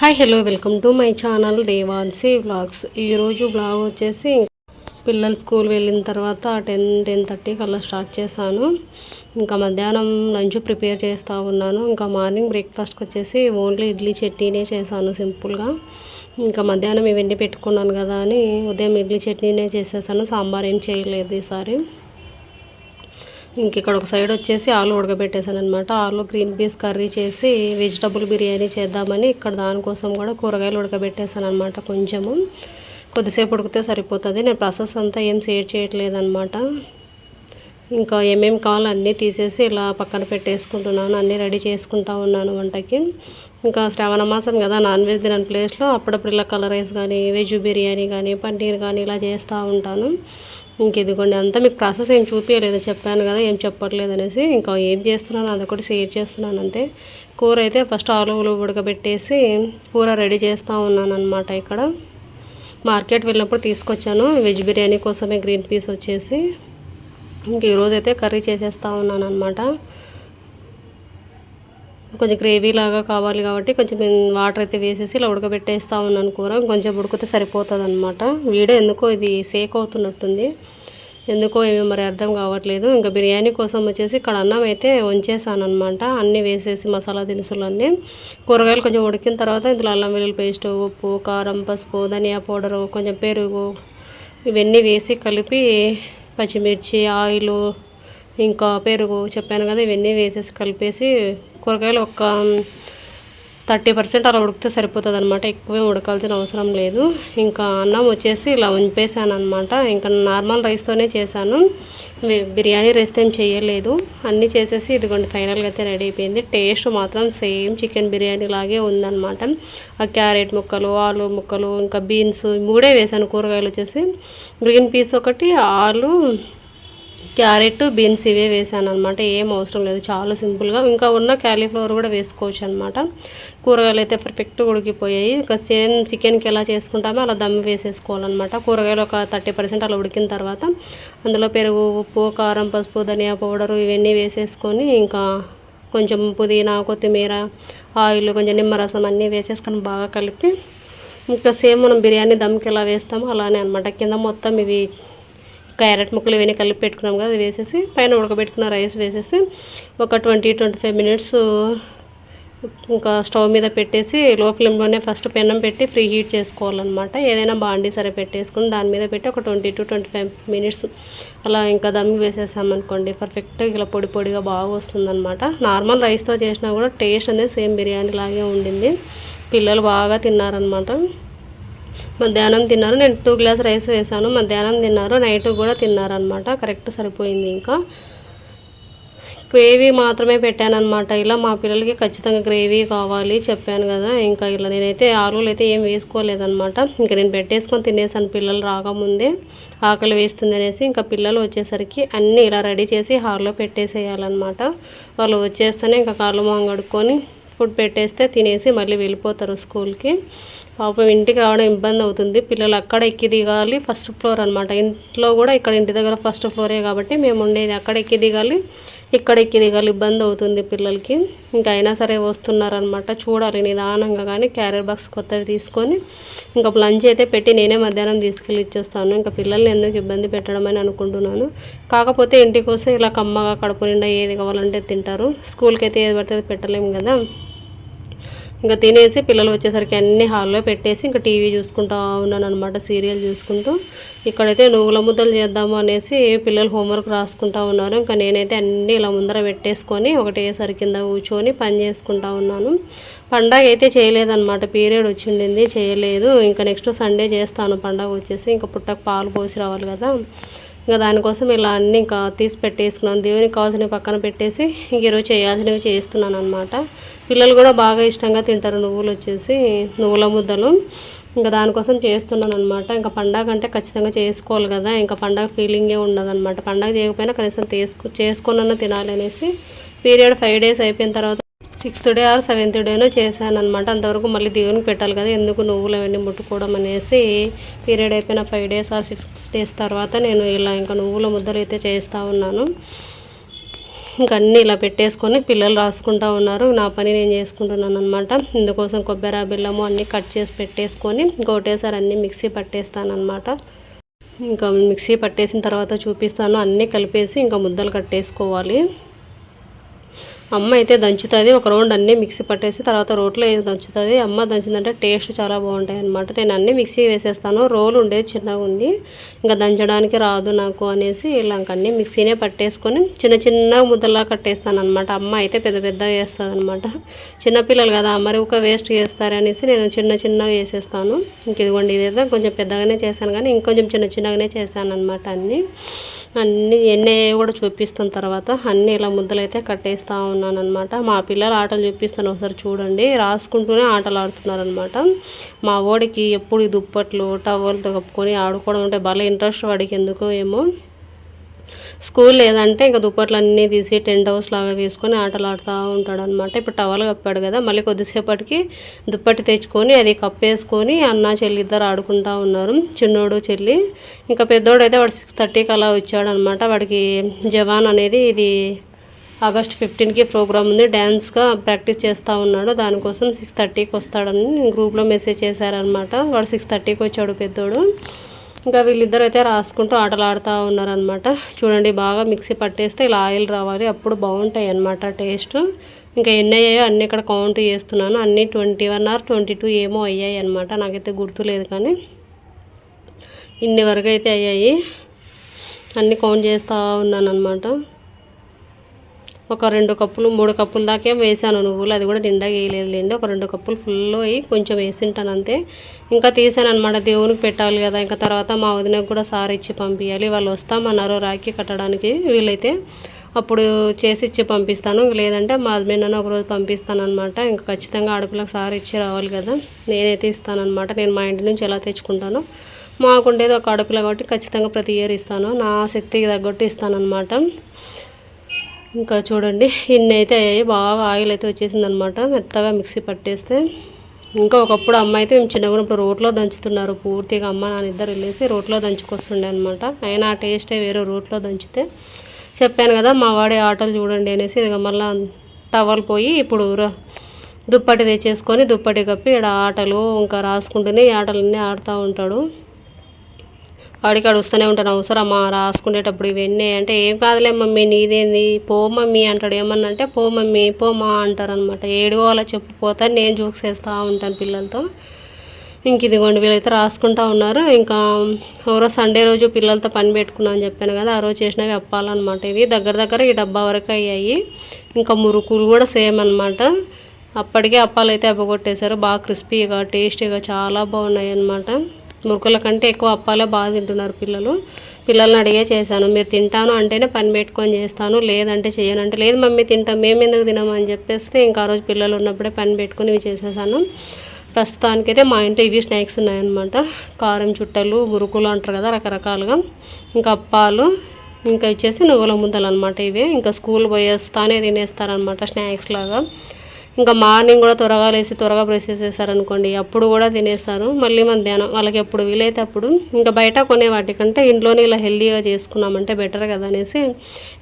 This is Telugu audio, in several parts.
Hi hello welcome to my channel Devanshi vlogs. ఈరోజు బ్లాగ్ వచ్చేసి పిల్లలు స్కూల్ వెళ్ళిన తర్వాత టెన్ టెన్ థర్టీకి అలా స్టార్ట్ చేశాను. ఇంకా మధ్యాహ్నం లంచ్ ప్రిపేర్ చేస్తూ ఉన్నాను. ఇంకా మార్నింగ్ బ్రేక్ఫాస్ట్కి వచ్చేసి ఓన్లీ ఇడ్లీ చట్నీనే చేశాను సింపుల్గా. ఇంకా మధ్యాహ్నం ఇవన్నీ పెట్టుకున్నాను కదా అని ఉదయం ఇడ్లీ చట్నీనే చేసేసాను. సాంబార్ ఏం చేయలేదు ఈసారి. ఇంక ఇక్కడ ఒక సైడ్ వచ్చేసి ఆలు ఉడకబెట్టేసాను అనమాట ఆలు గ్రీన్ పీస్ కర్రీ చేసి వెజిటబుల్ బిర్యానీ చేద్దామని ఇక్కడ దానికోసం కూడా కూరగాయలు ఉడకబెట్టేసాను అనమాట కొంచెము. కొద్దిసేపు ఉడికితే సరిపోతుంది. నేను ప్రాసెస్ అంతా ఏం షేర్ చేయట్లేదనమాట ఇంకా ఏమేమి కావాలో అన్నీ తీసేసి ఇలా పక్కన పెట్టేసుకుంటున్నాను. అన్నీ రెడీ చేసుకుంటా ఉన్నాను వంటకి. ఇంకా శ్రావణ మాసం కదా నాన్ వెజ్ తినని ప్లేస్లో అప్పుడప్పుడు ఇలా కలర్ రైస్ కానీ వెజ్ బిర్యానీ కానీ పన్నీర్ కానీ ఇలా చేస్తూ ఉంటాను. ఇంకెదిగోండి అంతా మీకు ప్రాసెస్ ఏం చూపించలేదు చెప్పాను కదా ఏం చెప్పట్లేదు అనేసి ఇంకా ఏం చేస్తున్నాను అది ఒకటి షేర్ చేస్తున్నాను అంతే. కూర అయితే ఫస్ట్ ఆలువలు ఉడకబెట్టేసి కూర రెడీ చేస్తూ ఉన్నాను అనమాట ఇక్కడ. మార్కెట్ వెళ్ళినప్పుడు తీసుకొచ్చాను వెజ్ బిర్యానీ కోసమే గ్రీన్ పీస్ వచ్చేసి. ఇంక ఈరోజైతే కర్రీ చేసేస్తూ ఉన్నాను అనమాట కొంచెం గ్రేవీ లాగా కావాలి కాబట్టి కొంచెం వాటర్ అయితే వేసేసి ఇలా ఉడకబెట్టేస్తా ఉన్నాను కూర. కొంచెం ఉడికితే సరిపోతుంది అనమాట వీడియో ఎందుకో ఇది సేక్ అవుతున్నట్టుంది. ఎందుకో ఏమి మరి అర్థం కావట్లేదు. ఇంకా బిర్యానీ కోసం వచ్చేసి ఇక్కడ అన్నం అయితే వంచేసాను అనమాట అన్నీ వేసేసి మసాలా దినుసులన్నీ. కూరగాయలు కొంచెం ఉడికిన తర్వాత ఇందులో అల్లం వెల్లుల్లి పేస్ట్ ఉప్పు కారం పసుపు ధనియా పౌడరు కొంచెం పెరుగు ఇవన్నీ వేసి కలిపి పచ్చిమిర్చి ఆయిలు ఇంకా పెరుగు చెప్పాను కదా ఇవన్నీ వేసేసి కలిపేసి కూరగాయలు ఒక థర్టీ పర్సెంట్ అలా ఉడికితే సరిపోతుంది అనమాట ఎక్కువే ఉడకాల్సిన అవసరం లేదు. ఇంకా అన్నం వచ్చేసి ఇలా ఉంపేసాను అనమాట ఇంకా నార్మల్ రైస్తోనే చేశాను. బిర్యానీ రైస్ ఏం చేయలేదు. అన్నీ చేసేసి ఇదిగోండి ఫైనల్గా అయితే రెడీ అయిపోయింది. టేస్ట్ మాత్రం సేమ్ చికెన్ బిర్యానీ లాగే ఉందన్నమాట. ఆ క్యారెట్ ముక్కలు ఆలు ముక్కలు ఇంకా బీన్స్ మూడే వేసాను కూరగాయలు వచ్చేసి. గ్రీన్ పీస్ ఒకటి ఆలు క్యారెట్ బీన్స్ ఇవే వేసాను అనమాట ఏం అవసరం లేదు. చాలా సింపుల్గా ఇంకా ఉన్న క్యాలీఫ్లవర్ కూడా వేసుకోవచ్చు అనమాట కూరగాయలు అయితే పర్ఫెక్ట్ ఉడికిపోయాయి. ఇంకా సేమ్ చికెన్కి ఎలా చేసుకుంటామో అలా దమ్ వేసేసుకోవాలన్నమాట. కూరగాయలు ఒక థర్టీ పర్సెంట్ అలా ఉడికిన తర్వాత అందులో పెరుగు ఉప్పు కారం పసుపు ధనియా పౌడరు ఇవన్నీ వేసేసుకొని ఇంకా కొంచెం పుదీనా కొత్తిమీర ఆయిల్ కొంచెం నిమ్మరసం అన్నీ వేసేసుకొని బాగా కలిపి ఇంకా సేమ్ మనం బిర్యానీ దమ్కి ఎలా వేస్తామో అలానే అనమాట కింద మొత్తం ఇవి క్యారెట్ ముక్కలు ఇవన్నీ కలిపి పెట్టుకున్నాం కదా అది వేసేసి పైన ఉడకబెట్టుకున్న రైస్ వేసేసి ఒక ట్వంటీ ట్వంటీ ఫైవ్ మినిట్స్ ఇంకా స్టవ్ మీద పెట్టేసి లో ఫ్లేమ్లోనే ఫస్ట్ పెన్నం పెట్టి ఫ్రీ హీట్ చేసుకోవాలన్నమాట. ఏదైనా బాండీ సరే పెట్టేసుకుని దాని మీద పెట్టి ఒక twenty to twenty five minutes అలా ఇంకా దమ్ వేసేసామనుకోండి పర్ఫెక్ట్గా ఇలా పొడి పొడిగా బాగా వస్తుందన్నమాట. నార్మల్ రైస్తో చేసినా కూడా టేస్ట్ అనేది సేమ్ బిర్యానీ లాగే ఉండింది. పిల్లలు బాగా తిన్నారనమాట మధ్యాహ్నం తిన్నారు. నేను టూ గ్లాస్ రైస్ వేసాను. మధ్యాహ్నం తిన్నారు. నైట్ కూడా తిన్నారనమాట కరెక్ట్ సరిపోయింది ఇంకా. గ్రేవీ మాత్రమే పెట్టానమాట ఇలా మా పిల్లలకి ఖచ్చితంగా గ్రేవీ కావాలి చెప్పాను కదా. ఇంకా ఇలా నేనైతే ఆలులు అయితే ఏం వేసుకోలేదనమాట ఇంకా నేను పెట్టేసుకొని తినేసాను పిల్లలు రాకముందే. ఆకలి వేస్తుంది అనేసి ఇంకా పిల్లలు వచ్చేసరికి అన్నీ ఇలా రెడీ చేసి హాల్లో పెట్టేసేయాలన్నమాట. వాళ్ళు వచ్చేస్తేనే ఇంకా కాళ్ళు మొంగడుకొని ఫుడ్ పెట్టేస్తే తినేసి మళ్ళీ వెళ్ళిపోతారు స్కూల్కి. పాపం ఇంటికి రావడం ఇబ్బంది అవుతుంది. పిల్లలు అక్కడ ఎక్కి దిగాలి ఫస్ట్ ఫ్లోర్ అనమాట ఇంట్లో కూడా ఇక్కడ ఇంటి దగ్గర ఫస్ట్ ఫ్లోరే కాబట్టి మేము ఉండేది అక్కడ ఎక్కి దిగాలి ఇక్కడ ఎక్కి దిగాలి. ఇబ్బంది అవుతుంది పిల్లలకి. ఇంకా అయినా సరే వస్తున్నారనమాట చూడాలి నిదానంగా కానీ క్యారియర్ బాక్స్ కొత్తవి తీసుకొని ఇంకా లంచ్ అయితే పెట్టి నేనే మధ్యాహ్నం తీసుకెళ్ళి ఇచ్చేస్తాను. ఇంకా పిల్లల్ని ఎందుకు ఇబ్బంది పెట్టడం అని అనుకుంటున్నాను. కాకపోతే ఇంటికి వస్తే ఇలా కమ్మగా కడుపు నిండా ఏది కావాలంటే తింటారు. స్కూల్కి అయితే ఏది పడితే పెట్టలేము కదా. ఇంకా తినేసి పిల్లలు వచ్చేసరికి అన్ని హాల్లో పెట్టేసి ఇంకా టీవీ చూసుకుంటూ ఉన్నాను అనమాట సీరియల్ చూసుకుంటూ. ఇక్కడైతే నువ్వుల ముద్దలు చేద్దాము అనేసి పిల్లలు హోంవర్క్ రాసుకుంటూ ఉన్నారు. ఇంకా నేనైతే అన్నీ ఇలా ముందర పెట్టేసుకొని ఒకటేసారి కింద కూర్చొని పని చేసుకుంటా ఉన్నాను. పండగ అయితే చేయలేదన్నమాట పీరియడ్ వచ్చిండింది చేయలేదు. ఇంకా నెక్స్ట్ సండే చేస్తాను పండగ వచ్చేసి ఇంకా పుట్టకు పాలు పోసి రావాలి కదా. ఇంకా దానికోసం ఇలా అన్నీ ఇంకా తీసి పెట్టేసుకున్నాను. దేవునికి కావాల్సినవి పక్కన పెట్టేసి ఇంక ఈరోజు చేయాల్సినవి చేస్తున్నాను అనమాట పిల్లలు కూడా బాగా ఇష్టంగా తింటారు నువ్వులు వచ్చేసి నువ్వుల ముద్దలు. ఇంకా దానికోసం చేస్తున్నాను అనమాట ఇంకా పండగ అంటే ఖచ్చితంగా చేసుకోవాలి కదా. ఇంకా పండగ ఫీలింగే ఉండదు అనమాట పండగ చేయకపోయినా కనీసం తీసుకు చేసుకున్న తినాలి అనేసి పీరియడ్ ఫైవ్ డేస్ అయిపోయిన తర్వాత సిక్స్త్ డే ఆర్ సెవెంత్ డేనో చేశాను అనమాట అంతవరకు మళ్ళీ దేవునికి పెట్టాలి కదా ఎందుకు నువ్వులు అవన్నీ ముట్టుకోవడం అనేసి పీరియడ్ అయిపోయిన five days or six days తర్వాత నేను ఇలా ఇంకా నువ్వుల ముద్దలు అయితే చేస్తూ ఉన్నాను. ఇంకా అన్నీ ఇలా పెట్టేసుకొని పిల్లలు రాసుకుంటూ ఉన్నారు. నా పని నేను చేసుకుంటున్నాను అనమాట ఇందుకోసం కొబ్బరి బెల్లము అన్నీ కట్ చేసి పెట్టేసుకొని ఇంకొకటేసారి అన్నీ మిక్సీ పట్టేస్తాను అనమాట ఇంకా మిక్సీ పట్టేసిన తర్వాత చూపిస్తాను. అన్నీ కలిపేసి ఇంకా ముద్దలు కట్టేసుకోవాలి. అమ్మ అయితే దంచుతుంది. ఒక రౌండ్ అన్నీ మిక్సీ పట్టేసి తర్వాత రోట్లో దంచుతుంది. అమ్మ దంచిందంటే టేస్ట్ చాలా బాగుంటాయి అనమాట నేను అన్నీ మిక్సీ వేసేస్తాను. రోల్ ఉండేది చిన్నగా ఉంది. ఇంకా దంచడానికి రాదు నాకు అనేసి ఇలా అన్నీ మిక్సీనే పట్టేసుకొని చిన్న చిన్న ముద్దలా కట్టేస్తాను అనమాట అమ్మ అయితే పెద్ద పెద్దగా వేస్తుంది అనమాట చిన్నపిల్లలు కదా మరి ఒక వేస్ట్ చేస్తారనేసి నేను చిన్న చిన్నగా వేసేస్తాను. ఇంక ఇదిగోండి ఇదైతే కొంచెం పెద్దగానే చేశాను కానీ ఇంకొంచెం చిన్న చిన్నగానే చేశాను అనమాట అన్నీ. అన్నీ ఎన్ని కూడా చూపిస్తాను తర్వాత. అన్నీ ఇలా ముద్దలైతే కట్టేస్తూ ఉన్నాను అనమాట మా పిల్లలు ఆటలు చూపిస్తాను ఒకసారి చూడండి. రాసుకుంటూనే ఆటలు ఆడుతున్నారనమాట మా ఓడికి ఎప్పుడు దుప్పట్లు టవల్తో కప్పుకొని ఆడుకోవడం అంటే భలే ఇంట్రెస్ట్ వాడికి ఎందుకో ఏమో. స్కూల్ లేదంటే ఇంకా దుప్పట్లు అన్నీ తీసి టెంట్ హౌస్ లాగా వేసుకొని ఆటలు ఆడుతూ ఉంటాడు అనమాట ఇప్పుడు టవల్ కప్పాడు కదా మళ్ళీ కొద్దిసేపటికి దుప్పటి తెచ్చుకొని అది కప్పేసుకొని అన్న చెల్లి ఇద్దరు ఆడుకుంటూ ఉన్నారు. చిన్నోడు చెల్లి. ఇంకా పెద్దోడు అయితే వాడు సిక్స్ థర్టీకి అలా వచ్చాడు అనమాట వాడికి జవాన్ అనేది ఇది ఆగస్ట్ ఫిఫ్టీన్కి ప్రోగ్రామ్ ఉంది. డ్యాన్స్గా ప్రాక్టీస్ చేస్తూ ఉన్నాడు. దానికోసం సిక్స్ థర్టీకి వస్తాడని గ్రూప్లో మెసేజ్ చేశారనమాట వాడు సిక్స్ థర్టీకి వచ్చాడు పెద్దోడు. ఇంకా వీళ్ళిద్దరు అయితే రాసుకుంటూ ఆటలు ఆడుతూ ఉన్నారనమాట చూడండి బాగా మిక్సీ పట్టేస్తే ఇలా ఆయిల్ రావాలి. అప్పుడు బాగుంటాయి అనమాట టేస్ట్. ఇంకా ఎన్ని అయ్యాయో అన్నీ ఇక్కడ కౌంట్ చేస్తున్నాను. అన్నీ twenty one or twenty two ఏమో అయ్యాయి అనమాట నాకైతే గుర్తులేదు కానీ ఇన్ని వరకు అయితే అయ్యాయి. అన్నీ కౌంట్ చేస్తూ ఉన్నాను అనమాట ఒక రెండు కప్పులు మూడు కప్పుల దాకే వేసాను నువ్వులు. అది కూడా నిండా వేయలేదులేండి ఒక రెండు కప్పులు ఫుల్ అయ్యి కొంచెం వేసింటాను అంతే. ఇంకా తీసాను అనమాట దేవునికి పెట్టాలి కదా. ఇంకా తర్వాత మా వదినకు కూడా సార్ ఇచ్చి పంపించాలి వాళ్ళు వస్తామన్నారు రాఖీ కట్టడానికి వీలైతే. అప్పుడు చేసి ఇచ్చి పంపిస్తాను. లేదంటే మా హస్బెండ్ అని ఒకరోజు పంపిస్తాను అనమాట ఇంకా ఖచ్చితంగా ఆడపిల్లకి సార్ ఇచ్చి రావాలి కదా. నేనైతే ఇస్తానమాట నేను మా ఇంటి నుంచి ఎలా తెచ్చుకుంటాను. మాకుండేది ఒక ఆడపిల్ల కాబట్టి ఖచ్చితంగా ప్రతి ఇయర్ ఇస్తాను. నా శక్తికి తగ్గట్టు ఇస్తాను అనమాట ఇంకా చూడండి ఇన్ని అయితే అయ్యాయి. బాగా ఆయిల్ అయితే వచ్చేసింది అనమాట మెత్తగా మిక్సీ పట్టేస్తే. ఇంకా ఒకప్పుడు అమ్మ అయితే మేము చిన్నగా ఉన్నప్పుడు రోట్లో దంచుతున్నారు. పూర్తిగా అమ్మ నాన్న ఇద్దరు వెళ్ళేసి రోట్లో దంచుకొస్తుండే అనమాట. అయినా ఆ టేస్టే వేరే రోట్లో దంచితే. చెప్పాను కదా మా వాడే ఆటలు చూడండి అనేసి ఇక మళ్ళీ టవల్ పోయి ఇప్పుడు దుప్పటి తెచ్చేసుకొని దుప్పటి కప్పి ఇక్కడ ఆటలు ఇంకా రాసుకుంటూనే ఈ ఆటలన్నీ ఆడుతూ ఉంటాడు. వాడికి వస్తూనే ఉంటాను. అవసరమా రాసుకునేటప్పుడు ఇవన్నీ అంటే ఏం కాదులే మమ్మీ నీదేంది? పో మమ్మీ అంటాడు. ఏమన్నా అంటే పో మమ్మీ పోమా అంటారనమాట ఏడుకోవాలో చెప్పిపోతా నేను జోక్స్ వేస్తూ ఉంటాను పిల్లలతో. ఇంక ఇదిగోండి వీళ్ళైతే రాసుకుంటా ఉన్నారు. ఇంకా ఎవరో సండే రోజు పిల్లలతో పని పెట్టుకున్నా అని చెప్పాను కదా ఆ రోజు చేసినవి అప్పాలన్నమాట ఇవి. దగ్గర దగ్గర ఈ డబ్బా వరకు అయ్యాయి. ఇంకా మురుకులు కూడా సేమ్ అనమాట అప్పటికే అప్పాలు అయితే అప్పగొట్టేశారు బాగా క్రిస్పీగా టేస్టీగా చాలా బాగున్నాయి అనమాట మురుకుల కంటే ఎక్కువ అప్పాలే బాగా తింటున్నారు పిల్లలు. పిల్లల్ని అడిగే చేశాను మీరు తింటాను అంటేనే పని పెట్టుకొని చేస్తాను లేదంటే చేయను అంటే లేదు మమ్మీ తింటాం మేము ఎందుకు తినమని చెప్పేస్తే ఇంకా ఆ రోజు పిల్లలు ఉన్నప్పుడే పని పెట్టుకుని ఇవి చేసేసాను. ప్రస్తుతానికైతే మా ఇంట్లో ఇవి స్నాక్స్ ఉన్నాయన్నమాట. కారం చుట్టలు మురుకులు అంటారు కదా రకరకాలుగా. ఇంకా అప్పాలు ఇంకా వచ్చేసి నువ్వుల ముద్దలు అనమాట ఇవి. ఇంకా స్కూల్ పోయేస్తానే తినేస్తారనమాట స్నాక్స్ లాగా. ఇంకా మార్నింగ్ కూడా త్వరగా లేసి త్వరగా బ్రష్ చేసేసారనుకోండి అప్పుడు కూడా తినేస్తారు. మళ్ళీ మధ్యాహ్నం వాళ్ళకి ఎప్పుడు వీలైతే అప్పుడు. ఇంకా బయట కొనే వాటికంటే ఇంట్లోనే ఇలా హెల్దీగా చేసుకున్నామంటే బెటర్ కదా అనేసి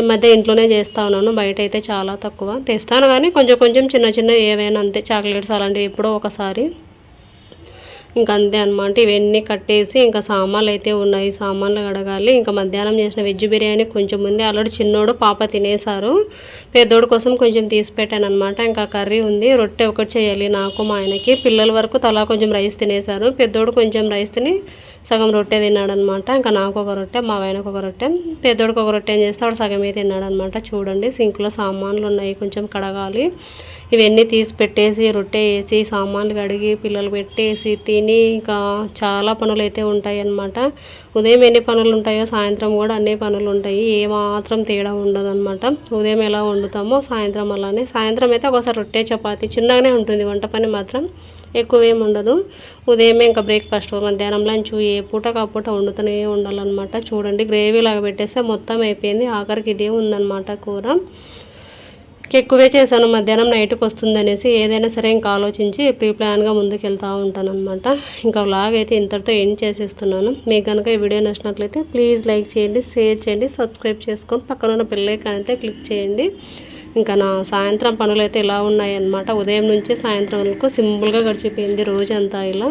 ఈ మధ్య ఇంట్లోనే చేస్తా ఉన్నాను. బయట అయితే చాలా తక్కువ. తెస్తాను కానీ కొంచెం కొంచెం చిన్న చిన్న ఏవైనా అంతే చాక్లెట్స్ అలాంటివి ఎప్పుడో ఒకసారి. ఇంకా అంతే అనమాట ఇవన్నీ కట్టేసి ఇంకా సామాన్లు అయితే ఉన్నాయి. సామాన్లు కడగాలి. ఇంకా మధ్యాహ్నం చేసిన వెజ్ బిర్యానీ కొంచెం ముందే ఆల్రెడీ చిన్నోడు పాప తినేశారు. పెద్దోడు కోసం కొంచెం తీసి పెట్టాను అనమాట ఇంకా కర్రీ ఉంది. రొట్టె ఒకటి చేయాలి నాకు మా ఆయనకి. పిల్లల వరకు తలా కొంచెం రైస్ తినేశారు. పెద్దోడు కొంచెం రైస్ తిని సగం రొట్టె తిన్నాడు అనమాట ఇంకా నాకు ఒక రొట్టె మా ఆయనకు ఒక రొట్టె పెద్దోడికి ఒక రొట్టె చేస్తే వాడు సగమే తిన్నాడు అనమాట చూడండి సింక్లో సామాన్లు ఉన్నాయి కొంచెం కడగాలి. ఇవన్నీ తీసి పెట్టేసి రొట్టె వేసి సామాన్లు కడిగి పిల్లలు పెట్టేసి తిని ఇంకా చాలా పనులు అయితే ఉంటాయి అన్నమాట ఉదయం ఎన్ని పనులు ఉంటాయో సాయంత్రం కూడా అన్ని పనులు ఉంటాయి. ఏ మాత్రం తేడా ఉండదన్నమాట. ఉదయం ఎలా వండుతామో సాయంత్రం అలానే. సాయంత్రం అయితే ఒకసారి రొట్టె చపాతి చిన్నగానే ఉంటుంది. వంట పని మాత్రం ఎక్కువ ఏమి ఉండదు. ఉదయమే ఇంకా బ్రేక్ఫాస్ట్ మధ్యాహ్నం లంచ్ ఏ పూట కాపూట వండుతూనే ఉండాలన్నమాట. చూడండి గ్రేవీ లాగా పెట్టేస్తే మొత్తం అయిపోయింది. ఆఖరికి ఇదే ఉందన్నమాట కూర. ఎక్కువే చేశాను. మధ్యాహ్నం నైట్కి వస్తుంది అనేసి ఏదైనా సరే ఇంకా ఆలోచించి ప్రీ ప్లాన్గా ముందుకు వెళ్తూ ఉంటాను అనమాట ఇంకా లాగ్ అయితే ఇంతటితో ఎండ్ చేసేస్తున్నాను. మీకు కనుక ఈ వీడియో నచ్చినట్లయితే ప్లీజ్ లైక్ చేయండి షేర్ చేయండి సబ్స్క్రైబ్ చేసుకొని పక్కన ఉన్న బెల్లైకాన్ అయితే క్లిక్ చేయండి. ఇంకా నా సాయంత్రం పనులు అయితే ఇలా ఉన్నాయన్నమాట. ఉదయం నుంచి సాయంత్రం వరకు సింపుల్గా గడిచిపోయింది రోజంతా ఇలా.